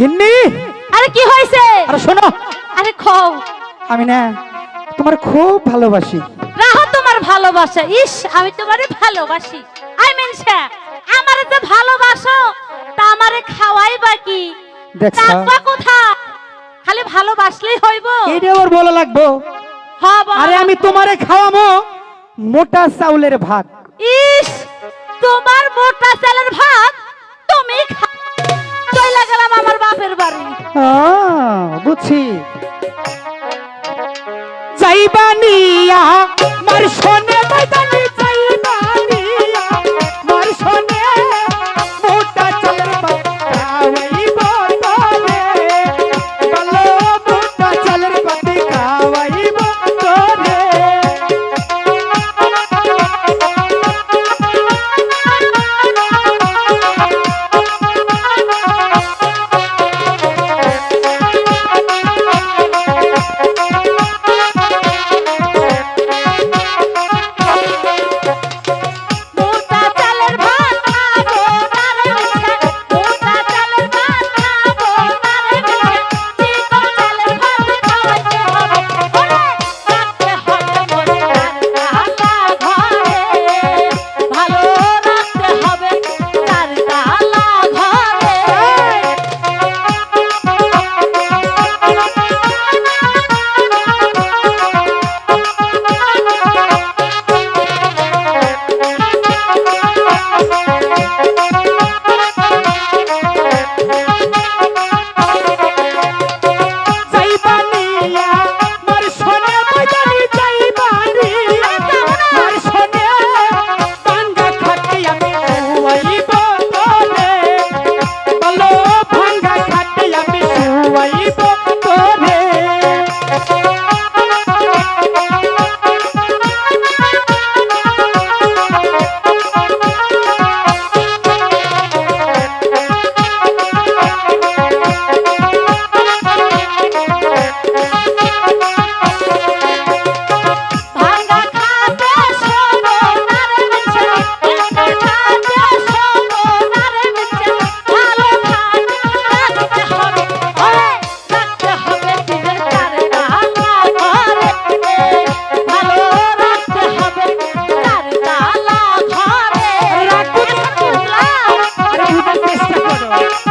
ঘিন্নি আরে কি হয়েছে? আরে শোনো। আরে খাও। আমি না তোমার খুব ভালোবাসি। রাহো তোমার ভালোবাসা। ইস আমি তোমারে ভালোবাসি। আই মিনসা আমারে যে ভালোবাসো তা আমারে খাওয়াই বাকি দেখছ? রাখবা কোথা খালি ভালোবাসলেই হইব। এটা আবার বলা লাগবো? আরে আমি তোমারে খাওয়াবো মোটা চাউলের ভাত। ইস তোমার মোটা চালের ভাত তুমি চইলা গেলাম আমার বাপের বাড়ি। বুঝছি। চাইবানিয়া মার শোনে ময়দানি Thank you.